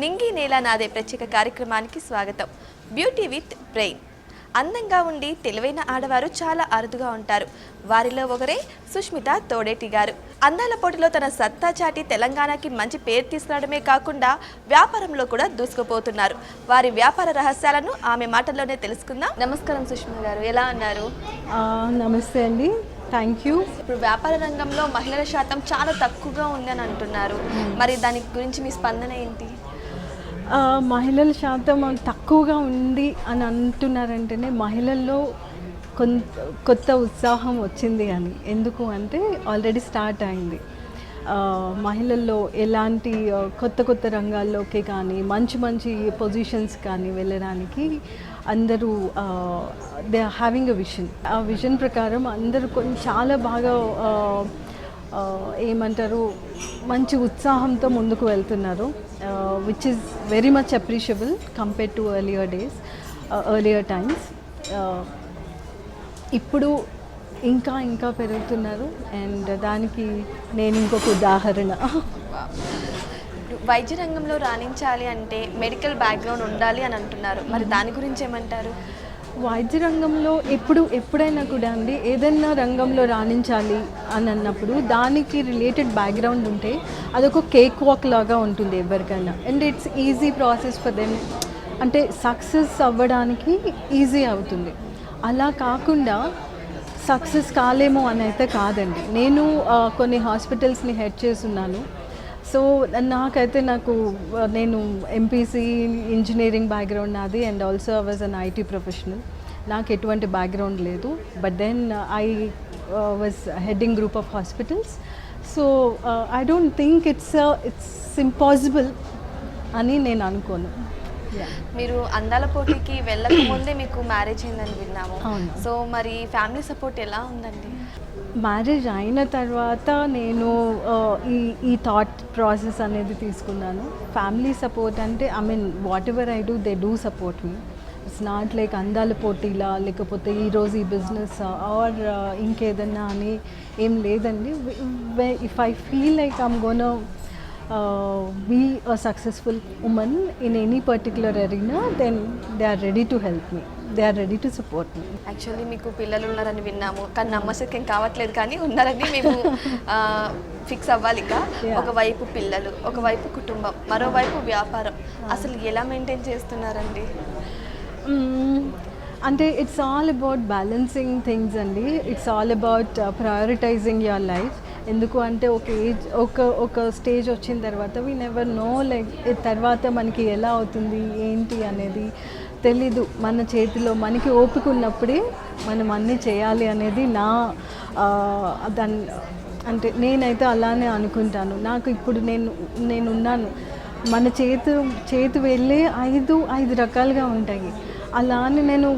నింగి నేల నాదే ప్రత్యేక కార్యక్రమానికి స్వాగతం. Beauty with brain. అందంగా ఉండి తెలివైన ఆడవారు చాలా అరుదుగా ఉంటారు. వారిలో ఒకరే సుష్మిత తోడేటి గారు. అందాల పోటీలో తన సత్తా చాటి తెలంగాణకి మంచి పేరు తీసుకురావడమే కాకుండా వ్యాపారంలో కూడా దూసుకుపోతున్నారు. వారి వ్యాపార రహస్యాలను ఆమె మాటల్లోనే తెలుసుకుందాం. నమస్కారం సుష్మిత గారు ఎలా ఉన్నారు? నమస్తే అండి. Thank you. ఇప్పుడు వ్యాపార రంగంలో మహిళల శాతం చాలా తక్కువగా ఉందని అంటున్నారు. మరి దాని గురించి మీ స్పందన ఏంటి? మహిళల శాతం తక్కువగా ఉంది అని అంటున్నారంటేనే మహిళల్లో కొంత కొత్త ఉత్సాహం వచ్చింది అని. ఎందుకు అంటే ఆల్రెడీ స్టార్ట్ అయింది. మహిళల్లో ఎలాంటి కొత్త కొత్త రంగాల్లోకి కానీ మంచి మంచి పొజిషన్స్ కానీ వెళ్ళడానికి అందరూ they are having a vision ఆ విజన్ ప్రకారం అందరూ కొంచెం చాలా బాగా ఏమంటారు మంచి ఉత్సాహంతో ముందుకు వెళ్తున్నారు which is very much appreciable compare to earlier days earlier times ఇప్పుడు ఇంకా ఇంకా పెరుగుతున్నారు అండ్ దానికి నేను ఇంకొక ఉదాహరణ. వైద్య రంగంలో రాణించాలి అంటే మెడికల్ బ్యాక్గ్రౌండ్ ఉండాలి అని అంటున్నారు. మరి దాని గురించి ఏమంటారు? వైద్య రంగంలో ఎప్పుడు ఎప్పుడైనా కూడా అండి ఏదైనా రంగంలో రాణించాలి అని అన్నప్పుడు దానికి రిలేటెడ్ బ్యాక్గ్రౌండ్ ఉంటే అదొక కేక్ వాక్ లాగా ఉంటుంది ఎవరికైనా. And it's easy process for them అంటే సక్సెస్ అవ్వడానికి ఈజీ అవుతుంది. అలా కాకుండా సక్సెస్ కాలేమో అని అయితే కాదండి. నేను కొన్ని హాస్పిటల్స్ని హెడ్ చేస్తున్నాను. సో నాకైతే నాకు నేను ఎంపీసీ ఇంజనీరింగ్ బ్యాక్గ్రౌండ్ నాది and also I was an IT professional నాకు ఎటువంటి బ్యాక్గ్రౌండ్ లేదు. But then I was heading group of hospitals so I don't think it's it's impossible అని నేను అనుకోను. మీరు అందాల పోటీకి వెళ్ళక ముందే మీకు మ్యారేజ్ అయిందని విన్నాము. అవును. సో మరి ఫ్యామిలీ సపోర్ట్ ఎలా ఉందండి? మ్యారేజ్ అయిన తర్వాత నేను ఈ ఈ థాట్ ప్రాసెస్ అనేది తీసుకున్నాను. ఫ్యామిలీ సపోర్ట్ అంటే I mean whatever I do they do support me it's not like అందాల పోటీలా లేకపోతే ఈరోజు ఈ బిజినెస్ ఆర్ ఇంకేదన్నా అని ఏం లేదండి. If I feel like I'm gonna be a successful woman in any particular arena then they are ready to help me they are ready to support me actually మీకు పిల్లలు ఉన్నారని విన్నాము. కానీ నమ్మశక్యం కావట్లేదు కానీ ఉన్నారని మేము ఫిక్స్ అవ్వాలి ఇక. ఒకవైపు పిల్లలు ఒకవైపు కుటుంబం మరోవైపు వ్యాపారం. అసలు ఎలా మెయింటైన్ చేస్తున్నారండి? మ్మ్. అంటే it's all about balancing things అండి. It's all about prioritising your life ఎందుకు అంటే ఒక ఏజ్ ఒక ఒక స్టేజ్ వచ్చిన తర్వాత వీ నెవర్ నో లైక్ తర్వాత మనకి ఎలా అవుతుంది ఏంటి అనేది తెలీదు. మన చేతిలో మనకి ఓపిక ఉన్నప్పుడే మనం అన్నీ చేయాలి అనేది నా దాన్ని దాని అంటే నేనైతే అలానే అనుకుంటాను. నాకు ఇప్పుడు నేను నేనున్నాను. మన చేతి చేతి వెళ్ళే ఐదు ఐదు రకాలుగా ఉంటాయి. అలానే నేను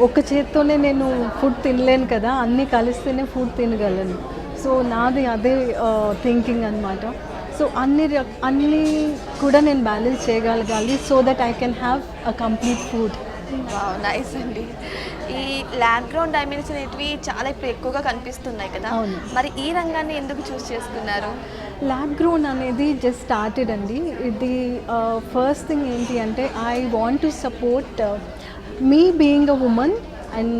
ఒక చేత్తోనే నేను ఫుడ్ తినలేను కదా అన్నీ కలిస్తేనే ఫుడ్ తినగలను. సో నాది అదే థింకింగ్ అనమాట సో అన్ని అన్నీ కూడా నేను బ్యాలెన్స్ చేయగలగాలి so that I can have a complete food nice అండి. ఈ ల్యాబ్ గ్రౌండ్ డైమండ్స్ అనేటివి చాలా ఇప్పుడు ఎక్కువగా కనిపిస్తున్నాయి కదా. అవును. మరి ఈ రంగాన్ని ఎందుకు చూస్ చేసుకున్నారు? ల్యాబ్ గ్రోన్ అనేది జస్ట్ స్టార్టెడ్ అండి. ఇది ఫస్ట్ థింగ్ ఏంటి అంటే I want to support me being a woman and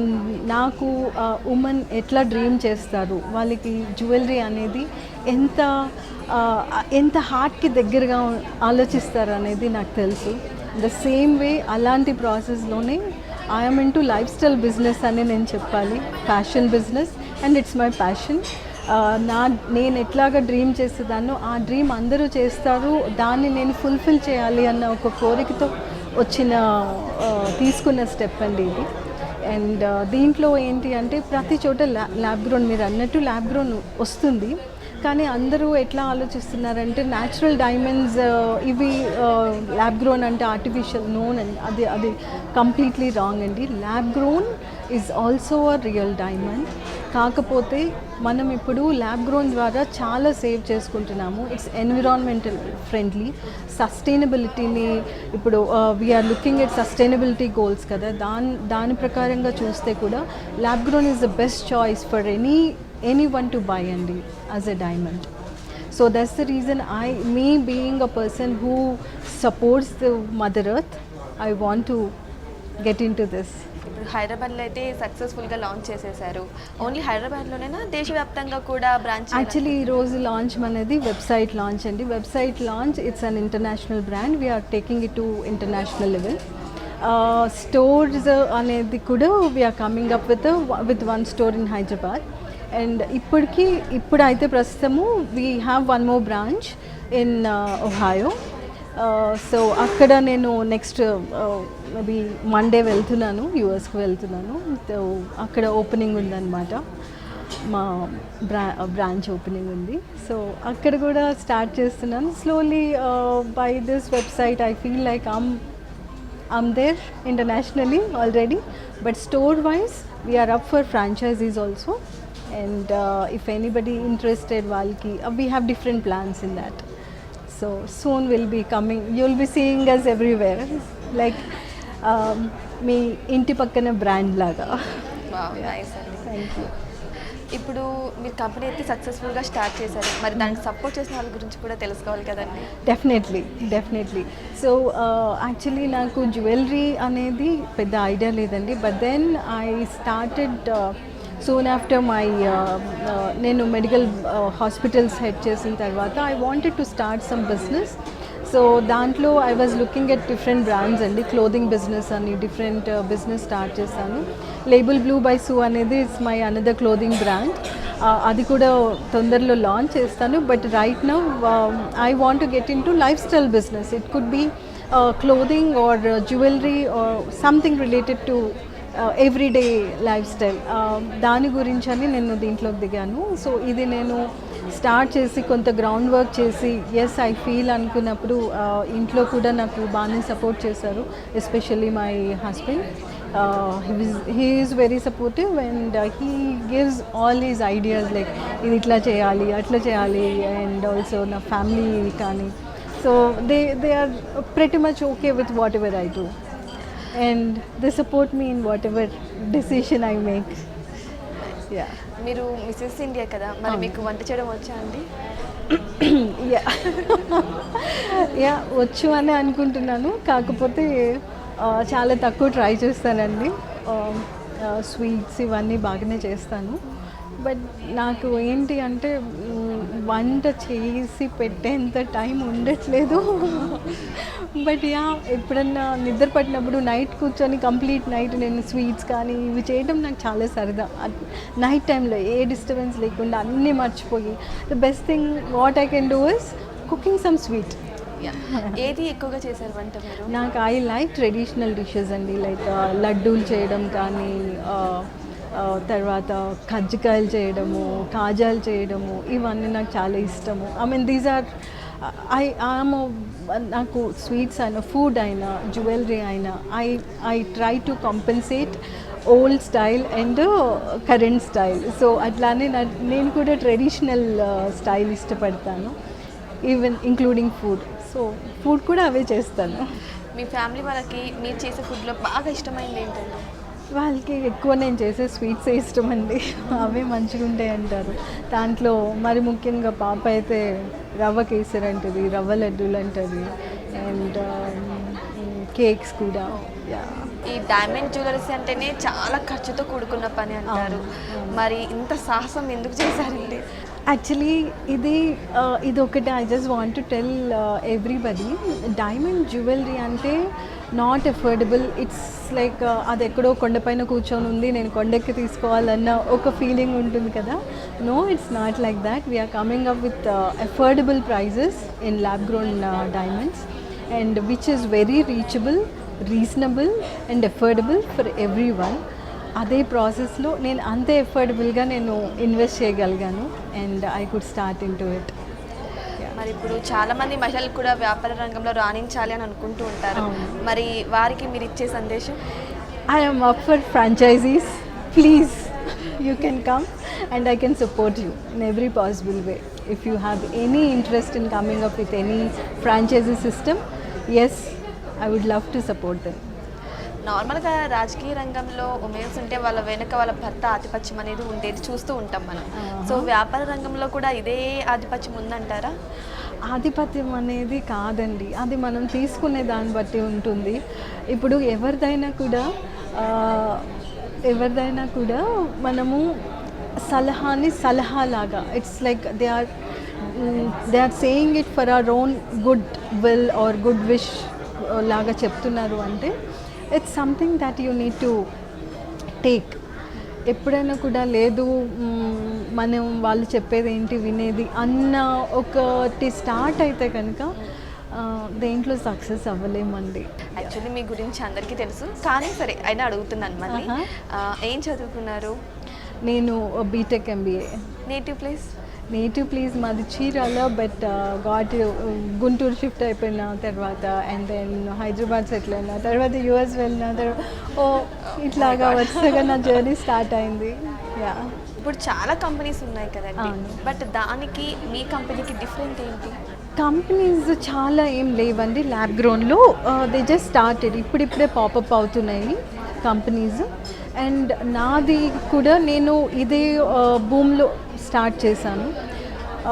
నాకు ఉమెన్ ఎట్లా డ్రీమ్ చేస్తారు? వాళ్ళకి జ్యువెలరీ అనేది ఎంత ఎంత హార్ట్కి దగ్గరగా ఆలోచిస్తారు అనేది నాకు తెలుసు. ద సేమ్ వే అలాంటి ప్రాసెస్లోనే I'm into lifestyle business అని నేను చెప్పాలి. Fashion business and it's my passion నా నేను ఎట్లాగా డ్రీమ్ చేసేదాన్నో ఆ డ్రీమ్ అందరూ చేస్తారు. దాన్ని నేను ఫుల్ఫిల్ చేయాలి అన్న ఒక కోరికతో వచ్చిన తీసుకున్న స్టెప్ అండి ఇది. అండ్ దీంట్లో ఏంటి అంటే ప్రతి చోట ల్యా ల్యాబ్ గ్రోన్ మీరు అన్నట్టు ల్యాబ్ గ్రోన్ వస్తుంది. కానీ అందరూ ఎట్లా ఆలోచిస్తున్నారంటే న్యాచురల్ డైమండ్స్ ఇవి ల్యాబ్ గ్రోన్ అంటే ఆర్టిఫిషియల్ నోన్ అండి అది అది కంప్లీట్లీ రాంగ్ అండి. Lab grown is also a real diamond కాకపోతే మనం ఇప్పుడు ల్యాబ్ గ్రోన్ ద్వారా చాలా సేవ్ చేసుకుంటున్నాము. ఇట్స్ ఎన్విరాన్మెంటల్ ఫ్రెండ్లీ సస్టైనబిలిటీని ఇప్పుడు we are looking at sustainability goals కదా. దాని దాని ప్రకారంగా చూస్తే కూడా lab grown is the best choice for any anyone to buy అండి as a diamond so that's the reason I me being a person who supports the mother earth I want to to get into this. ఇప్పుడు హైదరాబాద్లో అయితే సక్సెస్ఫుల్గా launch చేసేసారు. Only హైదరాబాద్లోనేనా? దేశవ్యాప్తంగా కూడా branch actually ఈ రోజు లాంచ్ మనది వెబ్సైట్ లాంచ్ అండి. Website launch it's an international brand we are taking it to international level stores అనేది కూడా we are coming up with with one store in Hyderabad and ఇప్పటికి ఇప్పుడు అయితే ప్రస్తుతము we have one more branch in Ohio so అక్కడ నేను next maybe Monday వెళ్తున్నాను యూఎస్కి వెళ్తున్నాను. సో అక్కడ ఓపెనింగ్ ఉందన్నమాట. మా బ్రా బ్రాంచ్ ఓపెనింగ్ ఉంది. సో అక్కడ కూడా స్టార్ట్ చేస్తున్నాను. Slowly by this website I feel like I'm I'm there internationally already but store wise we are up for franchises also and if anybody interested వాళ్ళకి we have different plans in that so soon will be coming you will be seeing us everywhere like um, మీ ఇంటి పక్కన brand లాగా. Nice అండి. Thank you ఇప్పుడు మీరు company అయితే సక్సెస్ఫుల్గా స్టార్ట్ చేశారు. మరి దానికి సపోర్ట్ చేసిన వాళ్ళ గురించి కూడా తెలుసుకోవాలి కదండి. డెఫినెట్లీ డెఫినెట్లీ సో యాక్చువల్లీ నాకు జ్యువెలరీ అనేది పెద్ద ఐడియా లేదండి. But then I started soon after my నేను మెడికల్ హాస్పిటల్స్ హెడ్ చేసిన తర్వాత I wanted to start some business so దాంట్లో I was looking at different brands అండి క్లోదింగ్ బిజినెస్ అని డిఫరెంట్ బిజినెస్ స్టార్ట్ చేశాను. లేబుల్ బ్లూ బై సూ అనేది it's my another clothing brand అది కూడా తొందరలో లాంచ్ చేస్తాను. But right now I want to get into lifestyle business it could be clothing or jewellery or something related to everyday lifestyle దాని గురించి అని నేను దీంట్లోకి దిగాను. సో ఇది నేను స్టార్ట్ చేసి కొంత గ్రౌండ్ వర్క్ చేసి ఎస్ ఐ ఫీల్ అనుకున్నప్పుడు uh, ఇంట్లో కూడా నాకు బాగానే సపోర్ట్ చేశారు especially my husband he is very supportive and he gives all his ideas like ఇది ఇట్లా చేయాలి అట్లా చేయాలి అండ్ ఆల్సో నా ఫ్యామిలీ కానీ. So they they are pretty much okay with whatever I do and they support me in whatever decision I make ya మీరు Mrs India కదా మరి మీకు వంట చేయడం వచ్చా అండి? యా యా వచ్చు అని అనుకుంటున్నాను. కాకపోతే చాలా తక్కువ ట్రై చేస్తానండి. స్వీట్స్ ఇవన్నీ బాగానే చేస్తాను. బట్ నాకు ఏంటి అంటే వంట చేసి పెట్టేంత టైం ఉండట్లేదు. బట్ యా ఎప్పుడన్నా నిద్ర పట్టినప్పుడు నైట్ కూర్చొని కంప్లీట్ నైట్ నేను స్వీట్స్ కానీ ఇవి చేయడం నాకు చాలా సరదా. నైట్ టైంలో ఏ డిస్టర్బెన్స్ లేకుండా అన్నీ మర్చిపోయి. The best thing what I can do is cooking some sweet ఏది ఎక్కువగా చేశారు వంట నాకు ఐ లైక్ ట్రెడిషనల్ డిషెస్ అండి. లైక్ లడ్డూలు చేయడం కానీ ఆ, తర్వాత కజ్జికాయలు చేయడము కాజాలు చేయడము ఇవన్నీ నాకు చాలా ఇష్టము. I mean these are I am నాకు స్వీట్స్ అయినా ఫుడ్ అయినా జ్యువెలరీ అయినా I I try to compensate old style and current style so అట్లానే నా నేను కూడా ట్రెడిషనల్ స్టైల్ uh, ఇష్టపడతాను even including food so food కూడా అవే చేస్తాను. మీ ఫ్యామిలీ వాళ్ళకి మీరు చేసే ఫుడ్లో బాగా ఇష్టమైంది ఏంటంటే? వాళ్ళకి ఎక్కువ నేను చేసే స్వీట్స్ ఇష్టం అండి. అవే మంచిగా ఉంటాయి అంటారు. దాంట్లో మరి ముఖ్యంగా పాప అయితే రవ్వ కేసరి అంటుంది రవ్వ లడ్డూలు అంటుంది అండ్ కేక్స్ కూడా. ఈ డైమండ్ జ్యువెలరీస్ అంటేనే చాలా ఖర్చుతో కూడుకున్న పని అంటారు. మరి ఇంత సాహసం ఎందుకు చేశారండి? యాక్చువల్లీ ఇది ఇది ఒకటి I just want to tell everybody diamond jewellery అంటే not affordable. It's like uh, అది ఎక్కడో కొండపైన కూర్చొని ఉంది నేను కొండెక్కి తీసుకోవాలన్న ఒక ఫీలింగ్ ఉంటుంది కదా. No it's not like that we are coming up with affordable prices in lab grown diamonds and which is very reachable reasonable and affordable for everyone అదే ప్రాసెస్లో నేను అంతే ఎఫోర్డబుల్గా నేను ఇన్వెస్ట్ చేయగలిగాను and I could start into it మరి ఇప్పుడు చాలా మంది మహిళలు కూడా వ్యాపార రంగంలో రాణించాలి అని అనుకుంటూ ఉంటారు. మరి వారికి మీరు ఇచ్చే సందేశం? I am up for franchises please you can come and I can support you in every possible way if you have any interest in coming up with any franchise system as I would love to support them నార్మల్గా రాజకీయ రంగంలో women's ఉంటే వాళ్ళ వెనుక వాళ్ళ భర్త ఆధిపత్యం అనేది ఉండేది చూస్తూ ఉంటాం మనం. సో వ్యాపార రంగంలో కూడా ఇదే ఆధిపత్యం ఉందంటారా? ఆధిపత్యం అనేది కాదండి. అది మనం తీసుకునే దాన్ని బట్టి ఉంటుంది. ఇప్పుడు ఎవరిదైనా కూడా ఎవరిదైనా కూడా మనము సలహాని సలహాలాగా it's like they are they are saying it for our own goodwill or good wish లాగా చెప్తున్నారు అంటే it's something that you need to take ఎప్పుడైనా కూడా లేదు మనం వాళ్ళు చెప్పేది ఏంటి వినేది అన్న ఒకటి స్టార్ట్ అయితే కనుక దేంట్లో సక్సెస్ అవ్వలేమండి. యాక్చువల్లీ మీ గురించి అందరికీ తెలుసు. కానీ సరే అయినా అడుగుతున్నాను మళ్ళీ. ఏం చదువుకున్నారు? నేను B Tech MBA. Native place native please మాది Chirala but got Guntur shift అయిపోయిన తర్వాత అండ్ దెన్ హైదరాబాద్ సెటిల్ అయిన తర్వాత యూఎస్ వెళ్ళిన తర్వాత ఓ ఇట్లాగా వరుసగా నా జర్నీ స్టార్ట్ అయింది. యా ఇప్పుడు చాలా కంపెనీస్ ఉన్నాయి కదండి. బట్ దానికి మీ కంపెనీకి డిఫరెంట్ ఏంటి? కంపెనీస్ చాలా ఏం లేవండి. ల్యాబ్ గ్రోన్లో దే జస్ట్ స్టార్టెడ్ ఇప్పుడిప్పుడే పాపప్ అవుతున్నాయి కంపెనీస్ అండ్ నాది కూడా నేను ఇదే భూమిలో స్టార్ట్ చేశాను.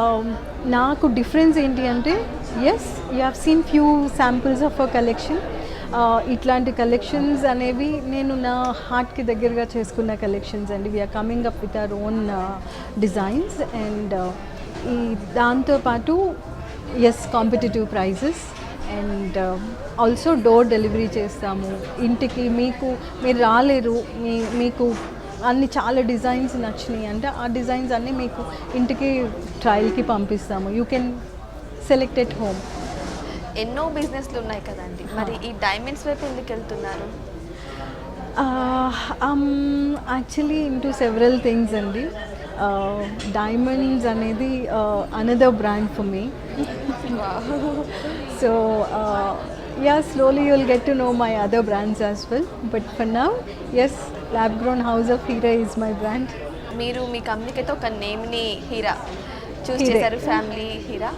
Um, నాకు డిఫరెన్స్ ఏంటి అంటే as you have seen few samples of a collection ఇట్లాంటి కలెక్షన్స్ అనేవి నేను నా హార్ట్కి దగ్గరగా చేసుకున్న కలెక్షన్స్ అండి. We are coming up with our own designs and ఈ దాంతోపాటు as competitive prices and also door delivery చేస్తాము. ఇంటికి మీకు మీరు రాలేరు మీ మీకు అన్ని చాలా డిజైన్స్ నచ్చినాయి. అంటే ఆ డిజైన్స్ అన్నీ మీకు ఇంటికి ట్రయల్కి పంపిస్తాము. You can select at home ఎన్నో బిజినెస్లు ఉన్నాయి కదండి. మరి ఈ డైమండ్స్ వైపు ఎందుకు వెళ్తున్నారు? యాక్చువల్లీ ఇంటూ సెవరల్ థింగ్స్ అండి. డైమండ్స్ అనేది another brand for me so ya slowly you'll get to know my other brands as well but for now as lab grown house of Heera is my brand మీరు మీ కంపెనీకి అయితే ఒక నేమ్ని హీరా చూస్. చేశారు family Heera.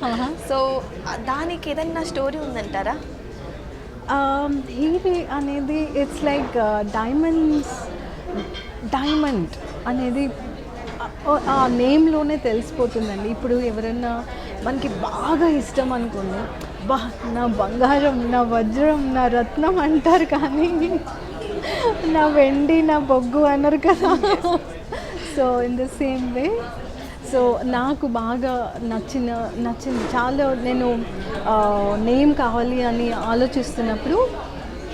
So దానికి ఏదైనా story ఉందంటారా? హీరే అనేది ఇట్స్ లైక్ డైమండ్స్ డైమండ్ అనేది ఆ- ఆ నేమ్లోనే తెలిసిపోతుందండి. ఇప్పుడు ఎవరైనా మనకి బాగా ఇష్టం అనుకోండి. బా నా బంగారం నా వజ్రం నా రత్నం అంటారు కానీ నా వెండి నా బొగ్గు అన్నారు కదా. So in the same way so నాకు బాగా నచ్చిన నచ్చింది చాలా నేను నేమ్ కావాలి అని ఆలోచిస్తున్నప్పుడు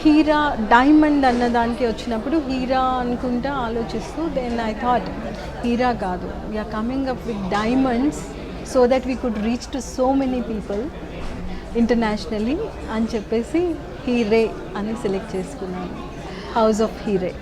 హీరా డైమండ్ అన్న దానికి వచ్చినప్పుడు హీరా అనుకుంటా ఆలోచిస్తూ దెన్ ఐ థాట్ హీరా కాదు we are coming up with diamonds so that we could reach to so many people internationally అని చెప్పేసి హీరే అని సెలెక్ట్ చేసుకున్నాను హౌస్ ఆఫ్ హీరే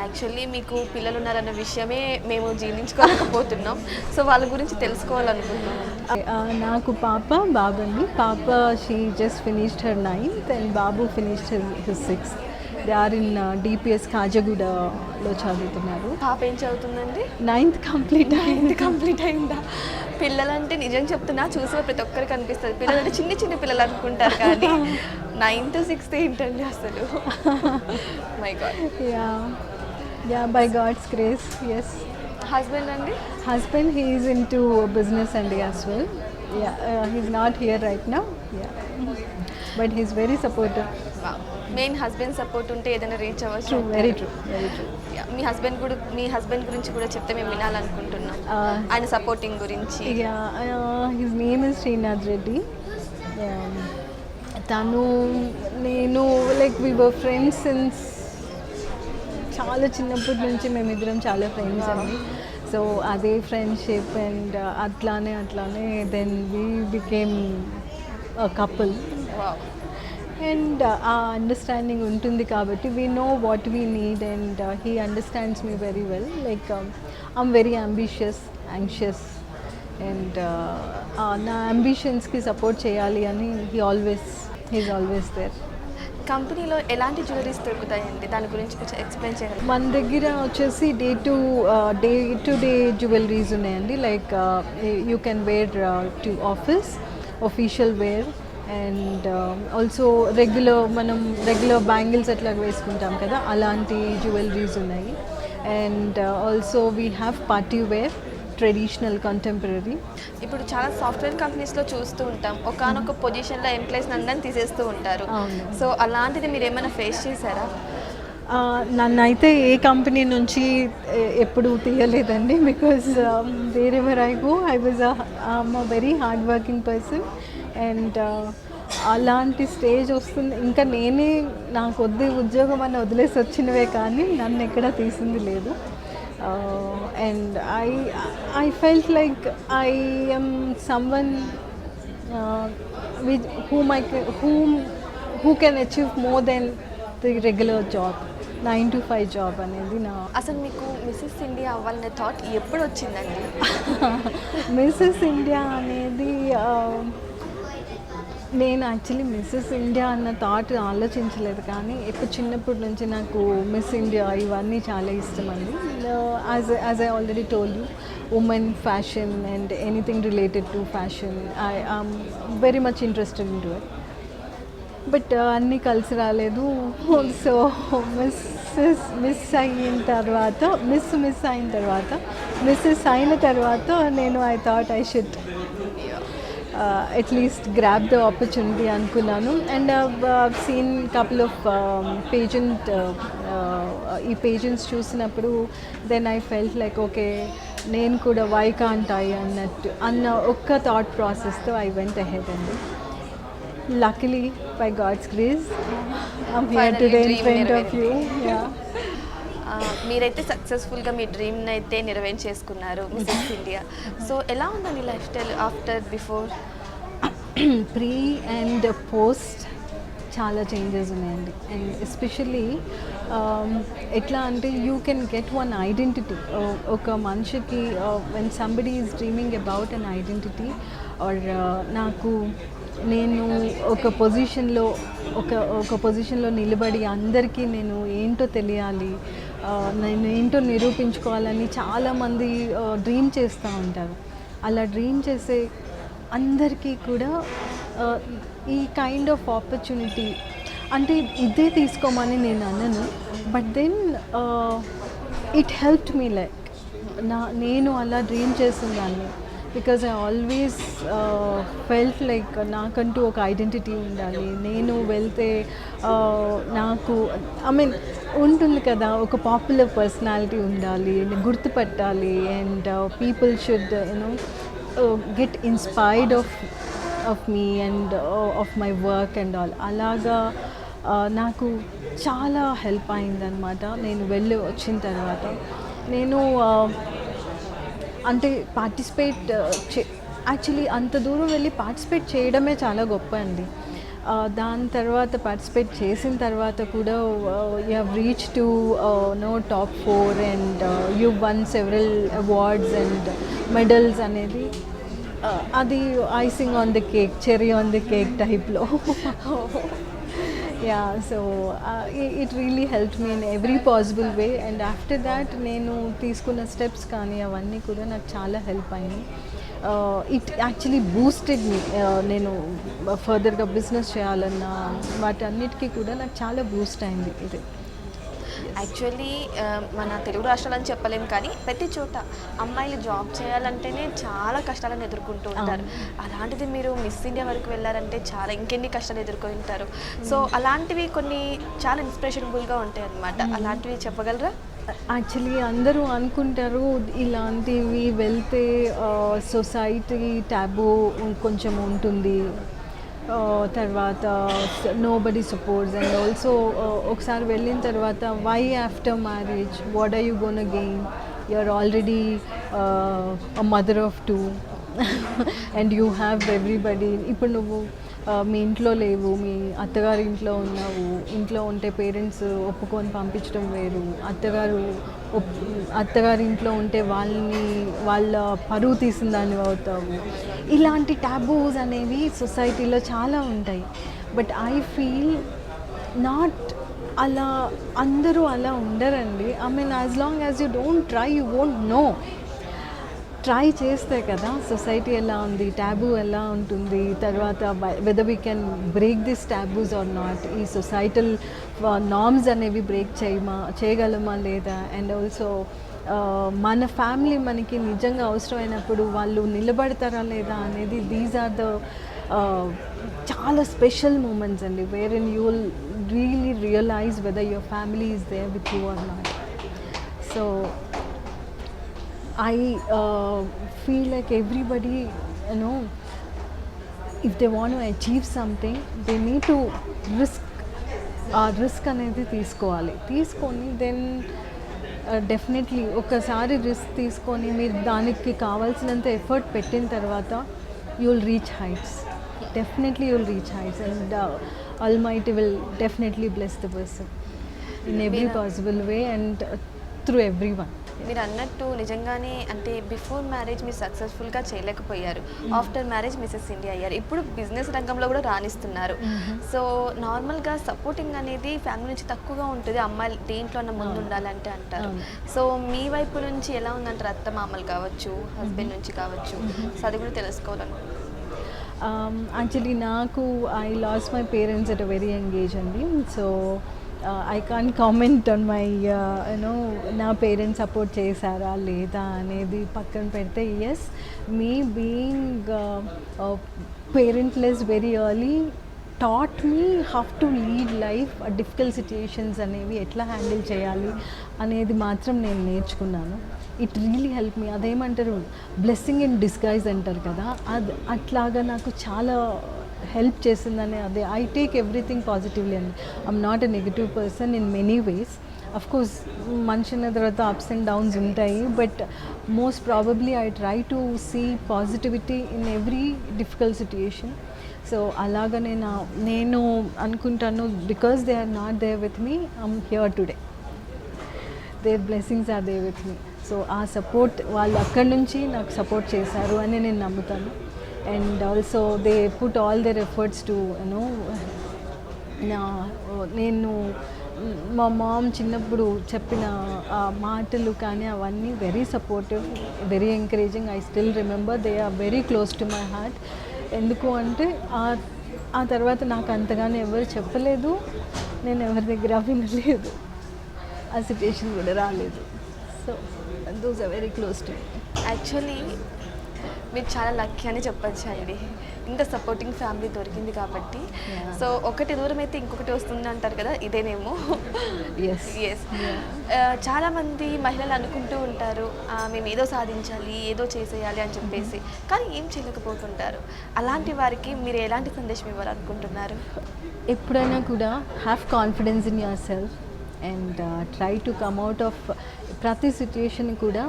యాక్చువల్లీ మీకు పిల్లలు ఉన్నారన్న విషయమే మేము జీర్ణించుకోలేకపోతున్నాం. సో వాళ్ళ గురించి తెలుసుకోవాలనుకుంటున్నాం. నాకు పాప బాబు అండి. పాప she just finished her ninth and Babu finished his sixth they are in DPS కాజగూడలో చదువుతున్నారు. పాప ఏం చదువుతుందండి? నైన్త్ కంప్లీట్ నైన్త్ కంప్లీట్ అయిందా? పిల్లలంటే నిజం చెప్తున్నా చూసే ప్రతి ఒక్కరికి అనిపిస్తుంది. పిల్లలంటే చిన్న చిన్న పిల్లలు అనుకుంటారు కానీ నైన్త్ సిక్స్త్ ఏంటండి అసలు? My god ya ya by god's grace as husband అండి? Husband he is into to business అండి as well ya he's not here right now ya but he's very supportive main husband support ఉంటే ఏదైనా reach అవ్వచ్చు very true very true మీ husband కూడా మీ husband గురించి కూడా చెప్తే మేము వినాలనుకుంటున్నాం. Uh, ఆయన సపోర్టింగ్ గురించి. Uh, name is Srinath Reddy. Um, తను నేను like we were friends since చాలా చిన్నప్పటి నుంచి మేమిద్దరం చాలా ఫ్రెండ్స్ అండి. సో అదే ఫ్రెండ్షిప్ అండ్ అట్లానే అట్లానే then we became couple and ఆ అండర్స్టాండింగ్ ఉంటుంది కాబట్టి we know what we need and he understands me very well like I'm very ambitious anxious and నా అంబిషన్స్కి సపోర్ట్ చేయాలి అని he always he's always there కంపెనీలో ఎలాంటి జ్యువెలరీస్ దొరుకుతాయండి? దాని గురించి కొంచెం ఎక్స్ప్లెయిన్ చేయగలరు మన దగ్గర వచ్చేసి day to day to day jewelleries ఉన్నాయండి. Like you can wear to office official wear and also regular మనం రెగ్యులర్ బ్యాంగిల్స్ అట్లా వేసుకుంటాం కదా అలాంటి జ్యువెలరీస్ ఉన్నాయి. And also we have party wear traditional contemporary ఇప్పుడు చాలా సాఫ్ట్వేర్ కంపెనీస్లో చూస్తూ ఉంటాం. ఒకనొక పొజిషన్లో ఎంప్లాయీస్ అందరిని తీసేస్తూ ఉంటారు. సో అలాంటిది మీరు ఏమైనా ఫేస్ చేశారా? నన్నైతే ఏ కంపెనీ నుంచి ఎప్పుడు తీయలేదండి because wherever I go I was a very hard working person and అలాంటి స్టేజ్ వస్తుంది. ఇంకా నేనే నాకు కొద్ది ఉద్యోగం అని వదిలేసి వచ్చినవే కానీ నన్ను ఎక్కడ తీసింది లేదు. And I I felt like I am someone with whom I can, whom who can achieve more than the regular job nine to five job అనేది నా అసలు మీకు మిస్సెస్ ఇండియా అవ్వాలనే థాట్ ఎప్పుడు వచ్చిందండి మిస్సెస్ ఇండియా అనేది నేను యాక్చువల్లీ మిస్సెస్ ఇండియా అన్న థాట్ ఆలోచించలేదు కానీ ఎప్పుడు చిన్నప్పటి నుంచి నాకు మిస్ ఇండియా ఇవన్నీ చాలా ఇష్టం అండి as as I already told you women fashion and anything related to fashion I am very much interested in to it but అన్నీ కలిసి రాలేదు. సో మిస్సెస్ మిస్ అయిన తర్వాత మిస్ మిస్ అయిన తర్వాత మిస్సెస్ అయిన తర్వాత నేను I thought I should at least grab the opportunity అనుకున్నాను. And seen couple of pageant ఈ పేజెంట్స్ చూసినప్పుడు then I felt like okay నేను కూడా వై కాంట్ ఐ అన్నట్టు అన్న ఒక్క థాట్ ప్రాసెస్తో ఐ వెంట్ అహెడ్ అండి. Luckily by god's grace i'm here Finally, today in dream front of you. Yeah. ఆ, మీరైతే సక్సెస్ఫుల్గా మీ డ్రీమ్ని అయితే నెరవేర్చేసుకున్నారు మిస్సెస్ ఇండియా సో ఎలా ఉందండి lifestyle after before pre and post చాలా చేంజెస్ ఉన్నాయండి. అండ్ ఎస్పెషల్లీ um, ఎట్లా అంటే you can get one identity ఒక మనిషికి when somebody is dreaming about an identity or నాకు నేను ఒక పొజిషన్లో ఒక ఒక పొజిషన్లో నిలబడి అందరికీ నేను ఏంటో తెలియాలి నేను ఏంటో నిరూపించుకోవాలని చాలామంది డ్రీమ్ చేస్తూ ఉంటారు. అలా డ్రీమ్ చేసే అందరికీ కూడా ఈ కైండ్ ఆఫ్ ఆపర్చునిటీ అంటే ఇదే తీసుకోమని నేను అనను. But then it help me like నా నేను అలా డ్రీమ్ చేస్తున్నాను because I always felt like నాకంటూ ఒక ఐడెంటిటీ ఉండాలి. నేను వెళ్తే uh, నాకు ఐ మీన్ ఉంటుంది కదా ఒక పాపులర్ పర్సనాలిటీ ఉండాలి గుర్తుపట్టాలి and people should you know get inspired of of me and of my work and all అలాగా uh, నాకు చాలా హెల్ప్ అయిందనమాట నేను వెళ్ళి వచ్చిన తర్వాత. నేను uh, అంటే పార్టిసిపేట్ uh, చే యాక్చువల్లీ అంత దూరం వెళ్ళి పార్టిసిపేట్ చేయడమే చాలా గొప్ప అండి. Uh, దాని తర్వాత పార్టిసిపేట్ చేసిన తర్వాత కూడా you have reach to no top four and you won several awards and medals అనేది uh, అది icing on the cake cherry on the cake టైప్లో yeah so it really help me in every possible way and after that నేను తీసుకున్న steps కానీ అవన్నీ కూడా నాకు చాలా హెల్ప్ అయినాయి. ఇట్ యాక్చువల్లీ బూస్టెడ్ మీ నేను ఫర్దర్గా బిజినెస్ చేయాలన్నా వాటన్నిటికీ కూడా నాకు చాలా బూస్ట్ అయింది ఇది. యాక్చువల్లీ మన తెలుగు రాష్ట్రాలని చెప్పలేం కానీ ప్రతి చోట అమ్మాయిలు జాబ్ చేయాలంటేనే చాలా కష్టాలను ఎదుర్కొంటూ ఉంటారు. అలాంటిది మీరు మిస్ ఇండియా వరకు వెళ్ళారంటే చాలా ఇంకెన్ని కష్టాలు ఎదుర్కొని ఉంటారు సో అలాంటివి కొన్ని చాలా ఇన్స్పిరేషనబుల్గా ఉంటాయి అన్నమాట అలాంటివి చెప్పగలరా? యాక్చువల్లీ అందరూ అనుకుంటారు ఇలాంటివి వెళ్తే సొసైటీ ట్యాబు కొంచెం ఉంటుంది. తర్వాత nobody supports and also ఒకసారి వెళ్ళిన తర్వాత why after marriage what are you gonna gain you are already mother of two and you have everybody ఇప్పుడు నువ్వు మీ ఇంట్లో లేవు మీ అత్తగారి ఇంట్లో ఉన్నావు ఇంట్లో ఉంటే పేరెంట్స్ ఒప్పుకొని పంపించడం వేరు అత్తగారు అత్తగారింట్లో అత్తగారి ఇంట్లో ఉంటే వాళ్ళని వాళ్ళ పరువు తీసిన దాన్ని అవుతావు ఇలాంటి ట్యాబూస్ అనేవి సొసైటీలో చాలా ఉంటాయి. బట్ ఐ ఫీల్ నాట్ అలా అందరూ అలా ఉండరండి. I mean as long as you don't try you won't know. Try చేస్తే కదా సొసైటీ ఎలా ఉంది ట్యాబూ ఎలా ఉంటుంది తర్వాత whether we can break this taboos or not ఈ సొసైటల్ నామ్స్ uh, అనేవి బ్రేక్ చేయమా చేయగలమా లేదా అండ్ ఆల్సో uh, మన ఫ్యామిలీ మనకి నిజంగా అవసరమైనప్పుడు వాళ్ళు నిలబడతారా లేదా అనేది దీస్ ఆర్ ద చాలా స్పెషల్ మూమెంట్స్ అండి where in you will really realise whether your family is there with you or not so I uh, feel like everybody, you know, if they want to achieve something, they need to risk. ఆ risk అనేది తీసుకోవాలి తీసుకొని then definitely ఒకసారి risk తీసుకొని మీరు దానికి కావాల్సినంత effort పెట్టిన తర్వాత you will reach heights definitely you will reach heights and almighty will definitely bless the person in every possible way and through every one మీరు అన్నట్టు నిజంగానే అంటే బిఫోర్ మ్యారేజ్ మీరు సక్సెస్ఫుల్గా చేయలేకపోయారు. ఆఫ్టర్ మ్యారేజ్ మిసెస్ ఇండియా అయ్యారు. ఇప్పుడు బిజినెస్ రంగంలో కూడా రాణిస్తున్నారు. సో నార్మల్గా సపోర్టింగ్ అనేది ఫ్యామిలీ నుంచి తక్కువగా ఉంటుంది. అమ్మాయిలు దేంట్లో ముందు ఉండాలంటే అంటారు. సో మీ వైపు నుంచి ఎలా ఉందంటారు? అత్త మామలు కావచ్చు హస్బెండ్ నుంచి కావచ్చు. సో అది కూడా తెలుసుకోవాలనుకుంటున్నాను యాక్చువల్లీ నాకు I lost my parents at a very young age అండి. So I can't comment on my you know నా పేరెంట్స్ సపోర్ట్ చేశారా లేదా అనేది పక్కన పెడితే as me being parentless very early taught me how to lead life difficult situations అనేవి ఎట్లా handle చేయాలి అనేది మాత్రం నేను నేర్చుకున్నాను. ఇట్ రియలీ హెల్ప్ మీ అదేమంటారు? బ్లెస్సింగ్ ఇన్ డిస్గైజ్ అంటారు కదా. అది అట్లాగా నాకు చాలా హెల్ప్ చేసిందని అదే. ఐ టేక్ ఎవ్రీథింగ్ పాజిటివ్లీ అండి I'm not a negative person in many ways of course మనిషి అన్న తర్వాత అప్స్ అండ్ డౌన్స్ ఉంటాయి but most probably I try to see positivity in every difficult situation so అలాగనే నా నేను అనుకుంటాను because they are not there with me I'm here today their blessings are there with me so ఆ support వాళ్ళు అక్కడి నుంచి నాకు support చేశారు అని నేను నమ్ముతాను. And also they put all their efforts to you know నా నేను మా మామ్ చిన్నప్పుడు చెప్పిన ఆ మాటలు కానీ అవన్నీ very supportive very encouraging I still remember they are very close to my heart ఎందుకు అంటే ఆ ఆ తర్వాత నాకు అంతగానే ఎవరు చెప్పలేదు. నేను ఎవరి దగ్గర వినలేదు. ఆ సిచ్యుయేషన్ కూడా రాలేదు. So those are very close to actually మీరు చాలా లక్కీ అని చెప్పొచ్చు అండి ఇంత సపోర్టింగ్ ఫ్యామిలీ దొరికింది కాబట్టి. సో ఒకటి దూరం అయితే ఇంకొకటి వస్తుంది అంటారు కదా ఇదేనేమో. ఎస్ ఎస్ చాలా మంది మహిళలు అనుకుంటూ ఉంటారు "ఆ, మేము ఏదో సాధించాలి ఏదో చేసేయాలి అని చెప్పేసి. కానీ ఏం చేయలేకపోతుంటారు. అలాంటి వారికి మీరు ఎలాంటి సందేశం ఇవ్వాలనుకుంటున్నారు? ఎప్పుడైనా కూడా have confidence in yourself and try to come out of ప్రతి సిచ్యుయేషన్ కూడా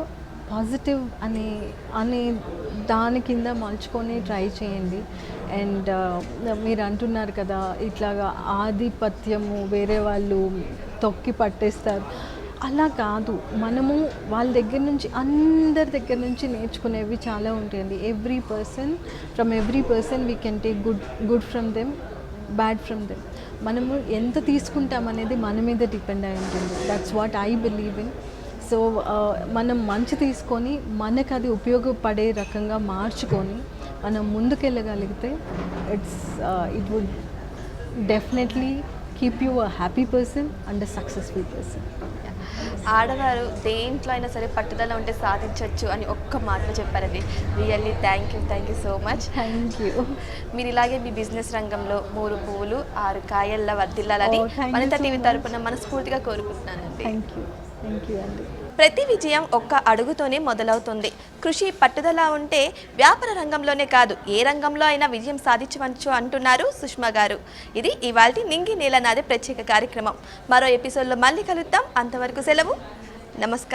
పాజిటివ్ అనే అనే దాని కింద మలుచుకొని ట్రై చేయండి. అండ్ మీరు అంటున్నారు కదా ఇట్లాగా ఆధిపత్యము వేరే వాళ్ళు తొక్కి పట్టేస్తారు. అలా కాదు. మనము వాళ్ళ దగ్గర నుంచి అందరి దగ్గర నుంచి నేర్చుకునేవి చాలా ఉంటాయండి. Every person from every person we can take good good from them bad from them మనము ఎంత తీసుకుంటామనేది మన మీద డిపెండ్ అయి ఉంటుంది. That's what I believe in so మనం మంచి తీసుకొని మనకు అది ఉపయోగపడే రకంగా మార్చుకొని మనం ముందుకెళ్ళగలిగితే it's it would definitely keep you a happy person and a successful person ఆడవారు దేంట్లో అయినా సరే పట్టుదల ఉంటే సాధించవచ్చు అని ఒక్క మాటలో చెప్పారండి. Really thank you thank you so much thank you మీరు ఇలాగే మీ బిజినెస్ రంగంలో మూడు పువ్వులు ఆరు కాయల్లా వర్దిల్లాలని Oh, వనిత so టీవీ. తరపున మనస్ఫూర్తిగా కోరుకుంటున్నానండి. థ్యాంక్ యూ థ్యాంక్ యూ అండి ప్రతి విజయం ఒక్క అడుగుతోనే మొదలవుతుంది. కృషి పట్టుదల ఉంటే వ్యాపార రంగంలోనే కాదు ఏ రంగంలో అయినా విజయం సాధించవచ్చు అంటున్నారు సుష్మా గారు. ఇది ఇవాల్టి నింగి నేలనాది ప్రత్యేక కార్యక్రమం. మరో ఎపిసోడ్లో మళ్ళీ కలుద్దాం. అంతవరకు సెలవు. నమస్కారం.